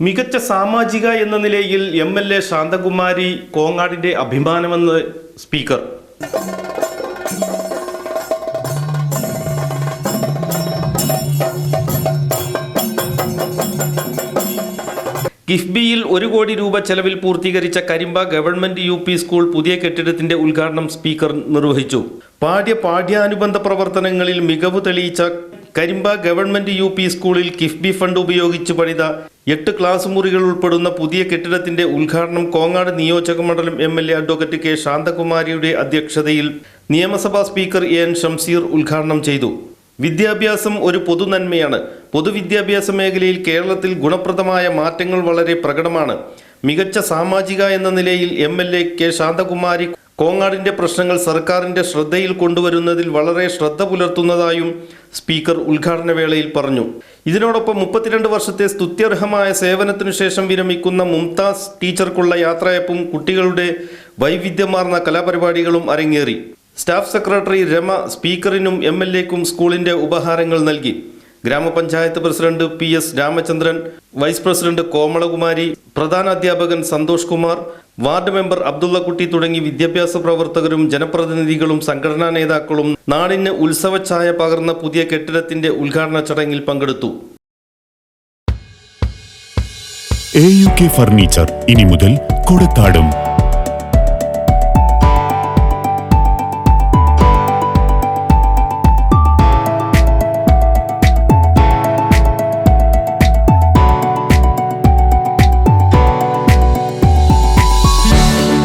മികച്ച സാമാജിക എന്ന നിലയിൽ എം എൽ എ ശാന്തകുമാരി കോങ്ങാടിന്റെ അഭിമാനമെന്ന് സ്പീക്കർ. കിഫ്ബിയിൽ ഒരു കോടി രൂപ ചെലവിൽ പൂർത്തീകരിച്ച Karimba government U P school പുതിയ കെട്ടിടത്തിന്റെ ഉദ്ഘാടനം സ്പീക്കർ നിർവഹിച്ചു. പാഠ്യ പാഠ്യാനുബന്ധ പ്രവർത്തനങ്ങളിൽ മികവ് തെളിയിച്ച കരിമ്പ ഗവൺമെന്റ് യു പി സ്കൂളിൽ കിഫ്ബി ഫണ്ട് ഉപയോഗിച്ച് പണിത എട്ട് ക്ലാസ് മുറികൾ ഉൾപ്പെടുന്ന പുതിയ കെട്ടിടത്തിന്റെ ഉദ്ഘാടനം കോങ്ങാട് നിയോജക മണ്ഡലം M L A advocate K ശാന്തകുമാരിയുടെ അധ്യക്ഷതയിൽ നിയമസഭാ സ്പീക്കർ എ എൻ ഷംസീർ ഉദ്ഘാടനം ചെയ്തു. വിദ്യാഭ്യാസം ഒരു പൊതുനന്മയാണ്. പൊതുവിദ്യാഭ്യാസ മേഖലയിൽ കേരളത്തിൽ ഗുണപ്രദമായ മാറ്റങ്ങൾ വളരെ പ്രകടമാണ്. മികച്ച സാമാജിക എന്ന നിലയിൽ M L A K Santhakumari കോങ്ങാടിന്റെ പ്രശ്നങ്ങൾ സർക്കാരിന്റെ ശ്രദ്ധയിൽ കൊണ്ടുവരുന്നതിൽ വളരെ ശ്രദ്ധ പുലർത്തുന്നതായും സ്പീക്കർ ഉദ്ഘാടന വേളയിൽ പറഞ്ഞു. ഇതിനോടൊപ്പം മുപ്പത്തിരണ്ട് വർഷത്തെ സ്തുത്യർഹമായ സേവനത്തിനു ശേഷം വിരമിക്കുന്ന മുംതാസ് ടീച്ചർക്കുള്ള യാത്രയപ്പും കുട്ടികളുടെ വൈവിധ്യമാർന്ന കലാപരിപാടികളും അരങ്ങേറി. സ്റ്റാഫ് സെക്രട്ടറി രമ സ്പീക്കറിനും എം എൽ എക്കും സ്കൂളിന്റെ ഉപഹാരങ്ങൾ നൽകി. ഗ്രാമപഞ്ചായത്ത് president P S Ramachandran vice president Komalakumari പ്രധാന അധ്യാപകൻ സന്തോഷ് കുമാർ വാർഡ് മെമ്പർ അബ്ദുള്ളക്കുട്ടി തുടങ്ങി വിദ്യാഭ്യാസ പ്രവർത്തകരും ജനപ്രതിനിധികളും സംഘടനാ നേതാക്കളും നാടിന് ഉത്സവഛായ പകർന്ന പുതിയ കെട്ടിടത്തിന്റെ ഉദ്ഘാടന ചടങ്ങിൽ പങ്കെടുത്തു. എ യു കെ ഫർണിച്ചർ ഇനി മുതൽ കൊടത്താടും